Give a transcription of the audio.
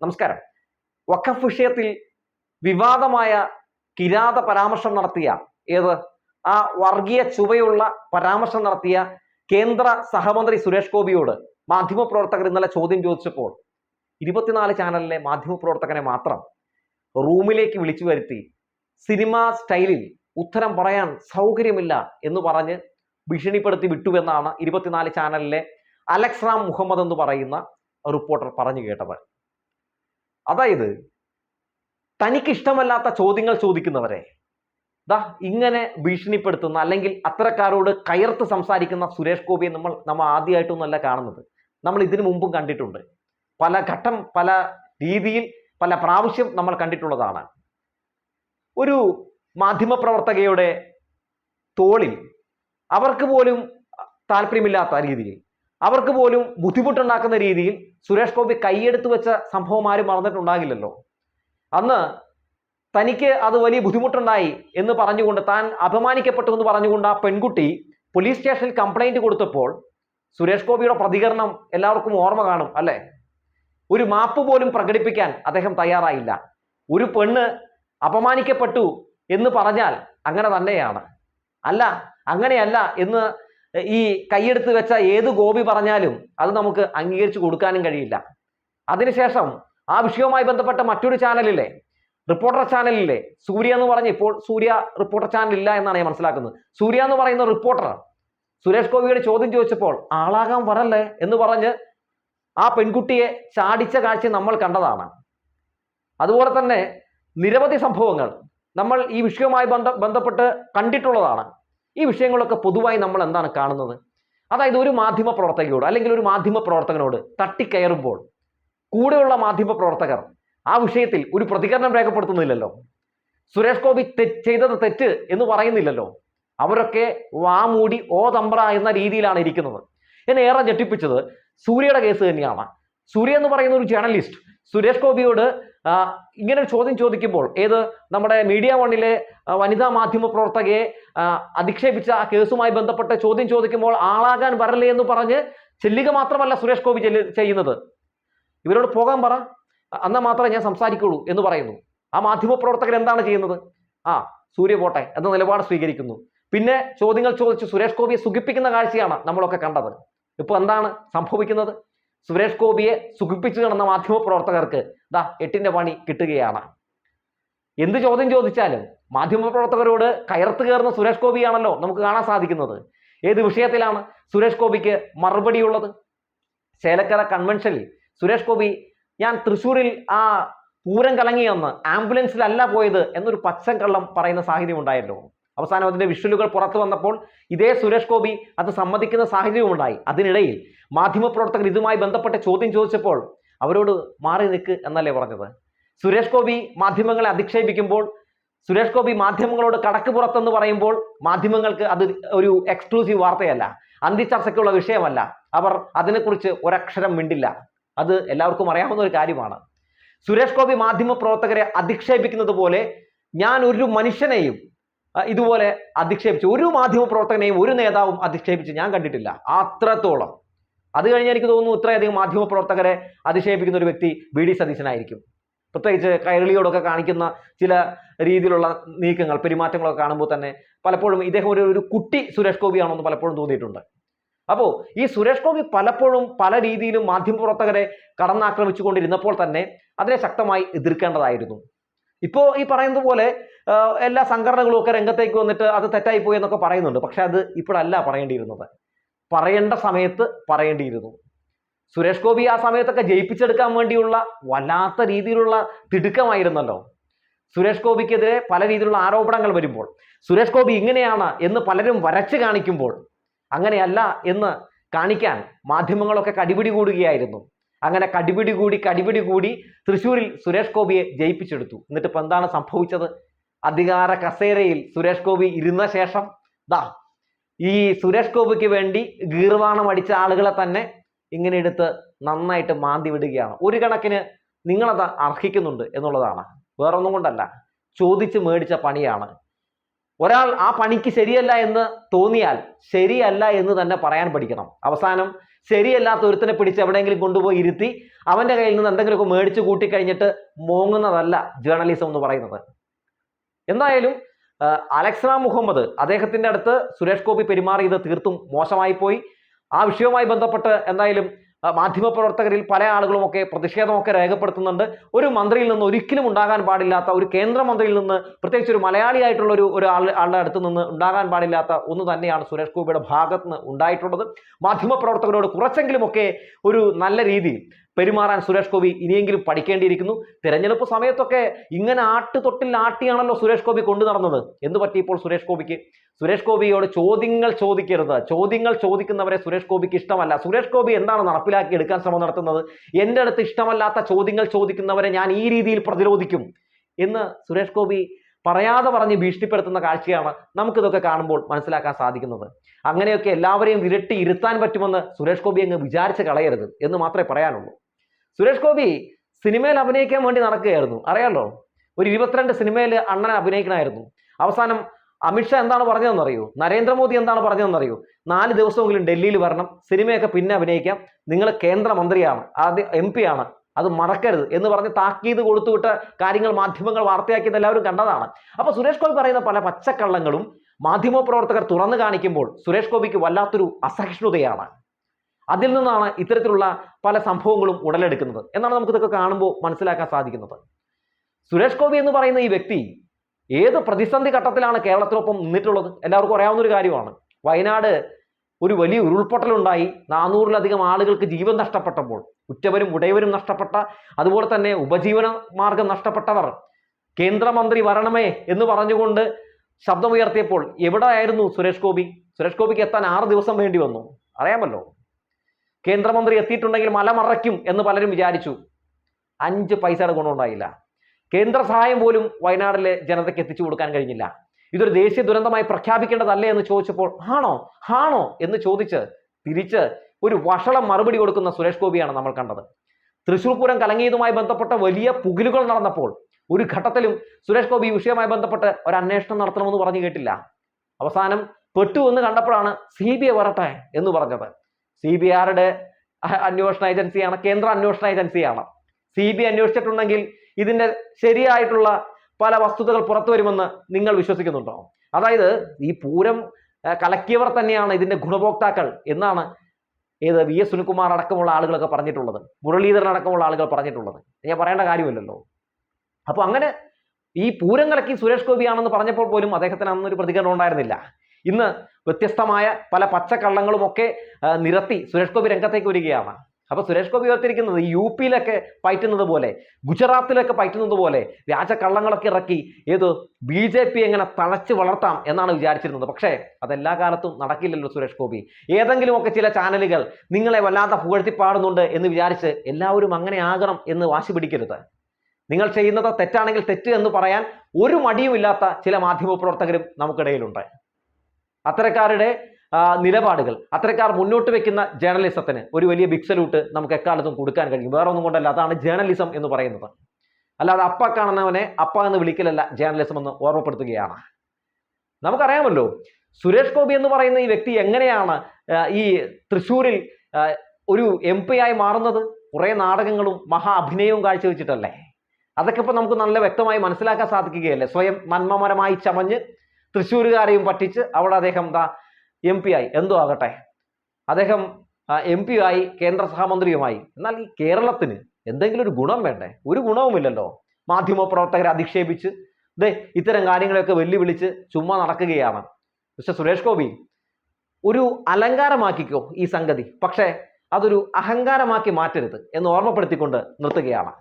നമസ്കാരം. വഖഫ് വിഷയത്തിൽ വിവാദമായ കിരാത പരാമർശം നടത്തിയ ഏത്? ആ വർഗീയ ചുവയുള്ള പരാമർശം നടത്തിയ കേന്ദ്ര സഹമന്ത്രി സുരേഷ് ഗോപിയോട് മാധ്യമപ്രവർത്തകർ ഇന്നലെ ചോദ്യം ചോദിച്ചപ്പോൾ ഇരുപത്തിനാല് ചാനലിലെ മാധ്യമപ്രവർത്തകനെ മാത്രം റൂമിലേക്ക് വിളിച്ചു വരുത്തി സിനിമാ സ്റ്റൈലിൽ ഉത്തരം പറയാൻ സൗകര്യമില്ല എന്ന് പറഞ്ഞ് ഭീഷണിപ്പെടുത്തി വിട്ടുവെന്നാണ് ഇരുപത്തിനാല് ചാനലിലെ അലക്സ് റാം മുഹമ്മദ് എന്ന് പറയുന്ന റിപ്പോർട്ടർ പറഞ്ഞു കേട്ടത്. അതായത് തനിക്ക് ഇഷ്ടമല്ലാത്ത ചോദ്യങ്ങൾ ചോദിക്കുന്നവരെ ദാ ഇങ്ങനെ ഭീഷണിപ്പെടുത്തുന്ന അല്ലെങ്കിൽ അത്തരക്കാരോട് കയർത്ത് സംസാരിക്കുന്ന സുരേഷ് ഗോപിയെ നമ്മൾ നമ്മൾ ആദ്യമായിട്ടൊന്നുമല്ല കാണുന്നത്. നമ്മൾ ഇതിനു മുമ്പും കണ്ടിട്ടുണ്ട്. പല ഘട്ടം പല രീതിയിൽ പല പ്രാവശ്യം നമ്മൾ കണ്ടിട്ടുള്ളതാണ്. ഒരു മാധ്യമപ്രവർത്തകയുടെ തോളിൽ അവർക്ക് പോലും താല്പര്യമില്ലാത്ത രീതിയിൽ അവർക്ക് പോലും ബുദ്ധിമുട്ടുണ്ടാക്കുന്ന രീതിയിൽ സുരേഷ് ഗോപി കൈയെടുത്ത് വെച്ച സംഭവം ആരും മറന്നിട്ടുണ്ടാകില്ലല്ലോ. അന്ന് തനിക്ക് അത് വലിയ ബുദ്ധിമുട്ടുണ്ടായി എന്ന് പറഞ്ഞുകൊണ്ട് താൻ അപമാനിക്കപ്പെട്ടു എന്ന് പറഞ്ഞുകൊണ്ട് ആ പെൺകുട്ടി പോലീസ് സ്റ്റേഷനിൽ കംപ്ലൈന്റ് കൊടുത്തപ്പോൾ സുരേഷ് ഗോപിയുടെ പ്രതികരണം എല്ലാവർക്കും ഓർമ്മ കാണും അല്ലെ? ഒരു മാപ്പ് പോലും പ്രകടിപ്പിക്കാൻ അദ്ദേഹം തയ്യാറായില്ല. ഒരു പെണ്ണ് അപമാനിക്കപ്പെട്ടു എന്ന് പറഞ്ഞാൽ അങ്ങനെ തന്നെയാണ്. അല്ല അങ്ങനെയല്ല എന്ന് ഈ കൈയെടുത്ത് വെച്ച ഏത് ഗോപി പറഞ്ഞാലും അത് നമുക്ക് അംഗീകരിച്ചു കൊടുക്കാനും കഴിയില്ല. അതിനുശേഷം ആ വിഷയവുമായി ബന്ധപ്പെട്ട മറ്റൊരു ചാനലിലെ റിപ്പോർട്ടർ ചാനലിലെ സൂര്യ എന്ന് പറഞ്ഞ് ഇപ്പോൾ സൂര്യ റിപ്പോർട്ടർ ചാനൽ ഇല്ല എന്നാണ് ഞാൻ മനസ്സിലാക്കുന്നത്. സൂര്യ എന്ന് പറയുന്ന റിപ്പോർട്ടർ സുരേഷ് ഗോപിയുടെ ചോദ്യം ചോദിച്ചപ്പോൾ ആളാകാൻ വരല്ലേ എന്ന് പറഞ്ഞ് ആ പെൺകുട്ടിയെ ചാടിച്ച കാഴ്ച നമ്മൾ കണ്ടതാണ്. അതുപോലെ തന്നെ നിരവധി സംഭവങ്ങൾ നമ്മൾ ഈ വിഷയവുമായി ബന്ധ ബന്ധപ്പെട്ട് കണ്ടിട്ടുള്ളതാണ്. ഈ വിഷയങ്ങളൊക്കെ പൊതുവായി നമ്മൾ എന്താണ് കാണുന്നത്? അതായത് ഒരു മാധ്യമ പ്രവർത്തകയോട് അല്ലെങ്കിൽ ഒരു മാധ്യമ പ്രവർത്തകനോട് തട്ടിക്കയറുമ്പോൾ കൂടെയുള്ള മാധ്യമ പ്രവർത്തകർ ആ വിഷയത്തിൽ ഒരു പ്രതികരണം രേഖപ്പെടുത്തുന്നില്ലല്ലോ. സുരേഷ് ഗോപി തെറ്റ് ചെയ്തത് തെറ്റ് എന്ന് പറയുന്നില്ലല്ലോ. അവരൊക്കെ വാമൂടി ഓ തമ്പ്ര എന്ന രീതിയിലാണ് ഇരിക്കുന്നത്. എന്നെ ഏറെ ഞെട്ടിപ്പിച്ചത് സൂര്യയുടെ കേസ് തന്നെയാണ്. സൂര്യ എന്ന് പറയുന്ന ഒരു ജേർണലിസ്റ്റ് സുരേഷ് ഗോപിയോട് ഇങ്ങനെ ഒരു ചോദ്യം ചോദിക്കുമ്പോൾ ഏത് നമ്മുടെ മീഡിയ വണ്ണിലെ വനിതാ മാധ്യമ പ്രവർത്തകയെ അധിക്ഷേപിച്ച ആ കേസുമായി ബന്ധപ്പെട്ട് ചോദ്യം ചോദിക്കുമ്പോൾ ആളാകാൻ വരല്ലേ എന്ന് പറഞ്ഞ് ചെല്ലുക മാത്രമല്ല സുരേഷ് ഗോപി ചെയ്യുന്നത്. ഇവരോട് പോകാൻ പറ. എന്നാൽ മാത്രമേ ഞാൻ സംസാരിക്കുള്ളൂ എന്ന് പറയുന്നു. ആ മാധ്യമ പ്രവർത്തകർ എന്താണ് ചെയ്യുന്നത്? ആ സൂര്യ പോട്ടെ എന്ന നിലപാട് സ്വീകരിക്കുന്നു. പിന്നെ ചോദ്യങ്ങൾ ചോദിച്ച് സുരേഷ് ഗോപിയെ സുഖിപ്പിക്കുന്ന കാഴ്ചയാണ് നമ്മളൊക്കെ കണ്ടത്. ഇപ്പൊ എന്താണ് സംഭവിക്കുന്നത്? സുരേഷ് ഗോപിയെ സുഖിപ്പിച്ചു കിടന്ന മാധ്യമ പ്രവർത്തകർക്ക് ദാ എട്ടിന്റെ പണി കിട്ടുകയാണ്. എന്ത് ചോദ്യം ചോദിച്ചാലും മാധ്യമ പ്രവർത്തകരോട് കയർത്ത് കയറുന്ന സുരേഷ് ഗോപിയാണല്ലോ നമുക്ക് കാണാൻ സാധിക്കുന്നത്. ഏത് വിഷയത്തിലാണ് സുരേഷ് ഗോപിക്ക് മറുപടിയുള്ളത് ചേലക്കര കൺവെൻഷനിൽ സുരേഷ് ഗോപി ഞാൻ തൃശ്ശൂരിൽ ആ പൂരം കലങ്ങിയെന്ന് ആംബുലൻസിലല്ല പോയത് എന്നൊരു പച്ചൻ കള്ളം പറയുന്ന സാഹചര്യം ഉണ്ടായല്ലോ. അവസാനം അതിന്റെ വിഷ്വലുകൾ പുറത്തു വന്നപ്പോൾ ഇതേ സുരേഷ് ഗോപി അത് സമ്മതിക്കുന്ന സാഹചര്യവും ഉണ്ടായി അതിനിടയിൽ മാധ്യമപ്രവർത്തകർ ഇതുമായി ബന്ധപ്പെട്ട ചോദ്യം ചോദിച്ചപ്പോൾ അവരോട് മാറി നിൽക്ക് എന്നല്ലേ പറഞ്ഞത്? സുരേഷ് ഗോപി മാധ്യമങ്ങളെ അധിക്ഷേപിക്കുമ്പോൾ സുരേഷ് ഗോപി മാധ്യമങ്ങളോട് കടക്ക് പുറത്തെന്ന് പറയുമ്പോൾ മാധ്യമങ്ങൾക്ക് അത് ഒരു എക്സ്ക്ലൂസീവ് വാർത്തയല്ല. അന്തിച്ചർച്ചയ്ക്കുള്ള വിഷയമല്ല. അവർ അതിനെക്കുറിച്ച് ഒരക്ഷരം മിണ്ടില്ല. അത് എല്ലാവർക്കും അറിയാവുന്ന ഒരു കാര്യമാണ്. സുരേഷ് ഗോപി മാധ്യമ പ്രവർത്തകരെ അധിക്ഷേപിക്കുന്നത് പോലെ ഞാൻ ഒരു മനുഷ്യനെയും ഇതുപോലെ അധിക്ഷേപിച്ചു. ഒരു മാധ്യമ പ്രവർത്തകനെയും ഒരു നേതാവും അധിക്ഷേപിച്ച് ഞാൻ കണ്ടിട്ടില്ല. അത്രത്തോളം. അത് കഴിഞ്ഞ് എനിക്ക് തോന്നുന്നു ഇത്രയധികം മാധ്യമ പ്രവർത്തകരെ അതിശയിപ്പിക്കുന്ന ഒരു വ്യക്തി വി ഡി സതീശനായിരിക്കും. പ്രത്യേകിച്ച് കൈരളിയോടൊക്കെ കാണിക്കുന്ന ചില രീതിയിലുള്ള നീക്കങ്ങൾ പെരുമാറ്റങ്ങളൊക്കെ കാണുമ്പോൾ തന്നെ പലപ്പോഴും ഇദ്ദേഹം ഒരു ഒരു കുട്ടി സുരേഷ് ഗോപിയാണോ എന്ന് പലപ്പോഴും തോന്നിയിട്ടുണ്ട്. അപ്പോൾ ഈ സുരേഷ് ഗോപി പലപ്പോഴും പല രീതിയിലും മാധ്യമപ്രവർത്തകരെ കടന്നാക്രമിച്ചുകൊണ്ടിരുന്നപ്പോൾ തന്നെ അതിനെ ശക്തമായി എതിർക്കേണ്ടതായിരുന്നു. ഇപ്പോൾ ഈ പറയുന്നത് പോലെ എല്ലാ സംഘടനകളും ഒക്കെ രംഗത്തേക്ക് വന്നിട്ട് അത് തെറ്റായി പോയി എന്നൊക്കെ പറയുന്നുണ്ട്. പക്ഷെ അത് ഇപ്പോഴല്ല പറയേണ്ടിയിരുന്നത്. പറയേണ്ട സമയത്ത് പറയേണ്ടിയിരുന്നു. സുരേഷ് ഗോപി ആ സമയത്തൊക്കെ ജയിപ്പിച്ചെടുക്കാൻ വേണ്ടിയുള്ള വല്ലാത്ത രീതിയിലുള്ള തിടുക്കമായിരുന്നല്ലോ. സുരേഷ് ഗോപിക്കെതിരെ പല രീതിയിലുള്ള ആരോപണങ്ങൾ വരുമ്പോൾ. സുരേഷ് ഗോപി ഇങ്ങനെയാണ് എന്ന് പലരും വരച്ച് കാണിക്കുമ്പോൾ അങ്ങനെയല്ല എന്ന് കാണിക്കാൻ മാധ്യമങ്ങളൊക്കെ കടിപിടി കൂടുകയായിരുന്നു. അങ്ങനെ കടിപിടി കൂടി കടിപിടി കൂടി തൃശ്ശൂരിൽ സുരേഷ് ഗോപിയെ ജയിപ്പിച്ചെടുത്തു. എന്നിട്ട് ഇപ്പൊ എന്താണ് സംഭവിച്ചത്? അധികാര കസേരയിൽ സുരേഷ് ഗോപി ഇരുന്ന ശേഷം ദാ ഈ സുരേഷ് ഗോപിക്ക് വേണ്ടി ഗീർവാണം അടിച്ച ആളുകളെ തന്നെ ഇങ്ങനെ എടുത്ത് നന്നായിട്ട് മാന്തി വിടുകയാണ്. ഒരു കണക്കിന് നിങ്ങളത് അർഹിക്കുന്നുണ്ട് എന്നുള്ളതാണ്. വേറൊന്നും കൊണ്ടല്ല. ചോദിച്ച് മേടിച്ച പണിയാണ്. ഒരാൾ ആ പണിക്ക് ശരിയല്ല എന്ന് തോന്നിയാൽ ശരിയല്ല എന്ന് തന്നെ പറയാൻ പഠിക്കണം. അവസാനം ശരിയല്ലാത്ത ഒരുത്തനെ പിടിച്ച് എവിടെയെങ്കിലും കൊണ്ടുപോയി ഇരുത്തി അവന്റെ കയ്യിൽ നിന്ന് എന്തെങ്കിലുമൊക്കെ മേടിച്ച് കൂട്ടിക്കഴിഞ്ഞിട്ട് മോങ്ങുന്നതല്ല ജേർണലിസം എന്ന് പറയുന്നത്. എന്തായാലും അലക്സ് മുഹമ്മദ് അദ്ദേഹത്തിന്റെ അടുത്ത് സുരേഷ് ഗോപി പെരുമാറിയത് തീർത്തും മോശമായി പോയി ആ വിഷയവുമായി ബന്ധപ്പെട്ട് എന്തായാലും മാധ്യമ മാധ്യമപ്രവർത്തകരിൽ പല ആളുകളുമൊക്കെ പ്രതിഷേധമൊക്കെ രേഖപ്പെടുത്തുന്നുണ്ട്. ഒരു മന്ത്രിയിൽ നിന്ന് ഒരിക്കലും ഉണ്ടാകാൻ പാടില്ലാത്ത ഒരു കേന്ദ്രമന്ത്രിയിൽ നിന്ന് പ്രത്യേകിച്ച് ഒരു മലയാളിയായിട്ടുള്ള ഒരു ഒരു ആളുടെ അടുത്ത് നിന്ന് ഉണ്ടാകാൻ പാടില്ലാത്ത ഒന്ന് തന്നെയാണ് സുരേഷ് ഗോപിയുടെ ഭാഗത്ത് നിന്ന് ഉണ്ടായിട്ടുള്ളത്. മാധ്യമപ്രവർത്തകരോട് കുറച്ചെങ്കിലുമൊക്കെ ഒരു നല്ല രീതിയിൽ പെരുമാറാൻ സുരേഷ് ഗോപി ഇനിയെങ്കിലും പഠിക്കേണ്ടിയിരിക്കുന്നു. തെരഞ്ഞെടുപ്പ് സമയത്തൊക്കെ ഇങ്ങനെ ആട്ടുതൊട്ടിൽ ആട്ടിയാണല്ലോ സുരേഷ് ഗോപി കൊണ്ടു നടന്നത്. എന്ത് പറ്റി ഇപ്പോൾ സുരേഷ് ഗോപിക്ക്? സുരേഷ് ഗോപിയോട് ചോദ്യങ്ങൾ ചോദിക്കരുത്. ചോദ്യങ്ങൾ ചോദിക്കുന്നവരെ സുരേഷ് ഗോപിക്ക് ഇഷ്ടമല്ല. സുരേഷ് ഗോപി എന്താണ് നടപ്പിലാക്കി എടുക്കാൻ ശ്രമം നടത്തുന്നത്? എന്റെ അടുത്ത് ഇഷ്ടമല്ലാത്ത ചോദ്യങ്ങൾ ചോദിക്കുന്നവരെ ഞാൻ ഈ രീതിയിൽ പ്രതിരോധിക്കും എന്ന് സുരേഷ് ഗോപി പറയാതെ പറഞ്ഞ് ഭീഷണിപ്പെടുത്തുന്ന കാഴ്ചയാണ് നമുക്കിതൊക്കെ കാണുമ്പോൾ മനസ്സിലാക്കാൻ സാധിക്കുന്നത്. അങ്ങനെയൊക്കെ എല്ലാവരെയും വിരട്ടി ഇരുത്താൻ പറ്റുമെന്ന് സുരേഷ് ഗോപി അങ്ങ് വിചാരിച്ച് കളയരുത് എന്ന് മാത്രമേ പറയാനുള്ളൂ. സുരേഷ് ഗോപി സിനിമയിൽ അഭിനയിക്കാൻ വേണ്ടി നടക്കുകയായിരുന്നു. അറിയാലോ? ഒരു ഇരുപത്തിരണ്ട് സിനിമയിൽ അണ്ണനെ അഭിനയിക്കണമായിരുന്നു. അവസാനം അമിത്ഷാ എന്താണ് പറഞ്ഞതെന്ന് അറിയൂ നരേന്ദ്രമോദി എന്താണ് പറഞ്ഞതെന്ന് അറിയൂ നാല് ദിവസമെങ്കിലും ഡൽഹിയിൽ വരണം സിനിമയൊക്കെ പിന്നെ അഭിനയിക്കാം. നിങ്ങൾ കേന്ദ്രമന്ത്രിയാണ് ആദ്യം എം പി ആണ് അത് മറക്കരുത് എന്ന് പറഞ്ഞ് താക്കീത് കൊടുത്തുവിട്ട കാര്യങ്ങൾ മാധ്യമങ്ങൾ വാർത്തയാക്കിയത് എല്ലാവരും കണ്ടതാണ്. അപ്പോൾ സുരേഷ് ഗോപി പറയുന്ന പല പച്ചക്കള്ളങ്ങളും മാധ്യമപ്രവർത്തകർ തുറന്നു കാണിക്കുമ്പോൾ സുരേഷ് ഗോപിക്ക് വല്ലാത്തൊരു അസഹിഷ്ണുതയാണ്. അതിൽ നിന്നാണ് ഇത്തരത്തിലുള്ള പല സംഭവങ്ങളും ഉടലെടുക്കുന്നത്. എന്നാണ് നമുക്ക് ഇതൊക്കെ കാണുമ്പോൾ മനസ്സിലാക്കാൻ സാധിക്കുന്നത്. സുരേഷ് ഗോപി എന്ന് പറയുന്ന ഈ വ്യക്തി ഏത് പ്രതിസന്ധി ഘട്ടത്തിലാണ് കേരളത്തിനൊപ്പം നിന്നിട്ടുള്ളത്? എല്ലാവർക്കും അറിയാവുന്ന ഒരു കാര്യമാണ്. വയനാട് ഒരു വലിയ ഉരുൾപൊട്ടലുണ്ടായി. നാനൂറിലധികം ആളുകൾക്ക് ജീവൻ നഷ്ടപ്പെട്ടപ്പോൾ ഉറ്റവരും ഉടയവരും നഷ്ടപ്പെട്ട അതുപോലെ തന്നെ ഉപജീവന മാർഗം നഷ്ടപ്പെട്ടവർ കേന്ദ്രമന്ത്രി വരണമേ എന്ന് പറഞ്ഞുകൊണ്ട് ശബ്ദമുയർത്തിയപ്പോൾ എവിടെയായിരുന്നു സുരേഷ് ഗോപി? സുരേഷ് ഗോപിക്ക് എത്താൻ ആറ് ദിവസം വേണ്ടി വന്നു. അറിയാമല്ലോ? കേന്ദ്രമന്ത്രി എത്തിയിട്ടുണ്ടെങ്കിൽ മലമറയ്ക്കും എന്ന് പലരും വിചാരിച്ചു. അഞ്ച് പൈസയുടെ ഗുണമുണ്ടായില്ല. കേന്ദ്ര സഹായം പോലും വയനാടിലെ ജനതയ്ക്ക് എത്തിച്ചു കൊടുക്കാൻ കഴിഞ്ഞില്ല. ഇതൊരു ദേശീയ ദുരന്തമായി പ്രഖ്യാപിക്കേണ്ടതല്ലേ എന്ന് ചോദിച്ചപ്പോൾ ആണോ? ആണോ? എന്ന് ചോദിച്ച് തിരിച്ച് ഒരു വഷളം മറുപടി കൊടുക്കുന്ന സുരേഷ് ഗോപിയാണ് നമ്മൾ കണ്ടത്. തൃശൂർ പൂരം കലങ്ങിയതുമായി ബന്ധപ്പെട്ട വലിയ പുകിലുകൾ നടന്നപ്പോൾ ഒരു ഘട്ടത്തിലും സുരേഷ് ഗോപി വിഷയവുമായി ബന്ധപ്പെട്ട് ഒരു അന്വേഷണം നടത്തണമെന്ന് പറഞ്ഞു കേട്ടില്ല. അവസാനം പെട്ടു എന്ന് കണ്ടപ്പോഴാണ് സി ബി ഐ വരട്ടെ എന്ന് പറഞ്ഞത്. സി ബി ആറുടെ അന്വേഷണ ഏജൻസിയാണ് കേന്ദ്ര അന്വേഷണ ഏജൻസിയാണ്. സി ബി അന്വേഷിച്ചിട്ടുണ്ടെങ്കിൽ ഇതിന്റെ ശരിയായിട്ടുള്ള പല വസ്തുതകൾ പുറത്തു വരുമെന്ന് നിങ്ങൾ വിശ്വസിക്കുന്നുണ്ടോ? അതായത് ഈ പൂരം കലക്കിയവർ തന്നെയാണ് ഇതിന്റെ ഗുണഭോക്താക്കൾ എന്നാണ് ഏത് വി എസ് സുനിൽകുമാർ അടക്കമുള്ള ആളുകളൊക്കെ പറഞ്ഞിട്ടുള്ളത്. മുരളീധരൻ അടക്കമുള്ള ആളുകൾ പറഞ്ഞിട്ടുള്ളത്. ഞാൻ പറയേണ്ട കാര്യമില്ലല്ലോ. അപ്പൊ അങ്ങനെ ഈ പൂരം കലക്കി സുരേഷ് ഗോപിയാണെന്ന് പറഞ്ഞപ്പോൾ പോലും അദ്ദേഹത്തിന് അന്നൊരു പ്രതികരണം ഉണ്ടായിരുന്നില്ല. ഇന്ന് വ്യത്യസ്തമായ പല പച്ചക്കള്ളങ്ങളുമൊക്കെ നിരത്തി സുരേഷ് ഗോപി രംഗത്തേക്ക് വരികയാണ്. അപ്പൊ സുരേഷ് ഗോപി ഓർത്തിരിക്കുന്നത് യു പിയിലൊക്കെ പയറ്റുന്നത് പോലെ ഗുജറാത്തിലൊക്കെ പയറ്റുന്നത് പോലെ വ്യാജ കള്ളങ്ങളൊക്കെ ഇറക്കി ഏത് ബി ജെ പി എങ്ങനെ തളച്ച് വളർത്താം എന്നാണ് വിചാരിച്ചിരുന്നത്. പക്ഷേ അതെല്ലാ കാലത്തും നടക്കില്ലല്ലോ സുരേഷ് ഗോപി. ഏതെങ്കിലുമൊക്കെ ചില ചാനലുകൾ നിങ്ങളെ വല്ലാതെ പുകഴ്ത്തിപ്പാടുന്നുണ്ട് എന്ന് വിചാരിച്ച് എല്ലാവരും അങ്ങനെ ആകണം എന്ന് വാശി പിടിക്കരുത്. നിങ്ങൾ ചെയ്യുന്നത് തെറ്റാണെങ്കിൽ തെറ്റ് എന്ന് പറയാൻ ഒരു മടിയുമില്ലാത്ത ചില മാധ്യമ പ്രവർത്തകരും നമുക്കിടയിലുണ്ട്. അത്തരക്കാരുടെ നിലപാടുകൾ അത്തരക്കാർ മുന്നോട്ട് വെക്കുന്ന ജേർണലിസത്തിന് ഒരു വലിയ ബിഗ് സല്യൂട്ട് നമുക്ക് എക്കാലത്തും കൊടുക്കാൻ കഴിയും. വേറെ ഒന്നും കൊണ്ടല്ല അതാണ് ജേർണലിസം എന്ന് പറയുന്നത്. അല്ലാതെ അപ്പ കാണുന്നവനെ അപ്പ എന്ന് വിളിക്കലല്ല ജേർണലിസം എന്ന് ഓർമ്മപ്പെടുത്തുകയാണ്. നമുക്കറിയാമല്ലോ സുരേഷ് ഗോപി എന്ന് പറയുന്ന ഈ വ്യക്തി എങ്ങനെയാണ് ഈ തൃശ്ശൂരിൽ ഒരു എം പി ആയി മാറുന്നത്? കുറേ നാടകങ്ങളും മഹാ അഭിനയവും കാഴ്ചവെച്ചിട്ടല്ലേ? അതൊക്കെ ഇപ്പൊ നമുക്ക് നല്ല വ്യക്തമായി മനസ്സിലാക്കാൻ സാധിക്കുകയല്ലേ? സ്വയം നന്മമരമായി ചമഞ്ഞ് തൃശ്ശൂരുകാരെയും പറ്റിച്ച് അവിടെ അദ്ദേഹം ദാ എം പി ആയി. എന്തോ ആകട്ടെ. അദ്ദേഹം എം പി ആയി കേന്ദ്ര സഹമന്ത്രിയുമായി. എന്നാൽ ഈ കേരളത്തിന് എന്തെങ്കിലും ഒരു ഗുണം വേണ്ടേ? ഒരു ഗുണവുമില്ലല്ലോ. മാധ്യമപ്രവർത്തകരെ അധിക്ഷേപിച്ച് ദേ ഇത്തരം കാര്യങ്ങളെയൊക്കെ വെല്ലുവിളിച്ച് ചുമ്മാ നടക്കുകയാണ്. മിസ്റ്റർ സുരേഷ് ഗോപി ഒരു അലങ്കാരമാക്കിക്കോ ഈ സംഗതി? പക്ഷേ അതൊരു അഹങ്കാരമാക്കി മാറ്റരുത് എന്ന് ഓർമ്മപ്പെടുത്തിക്കൊണ്ട് നിർത്തുകയാണ്.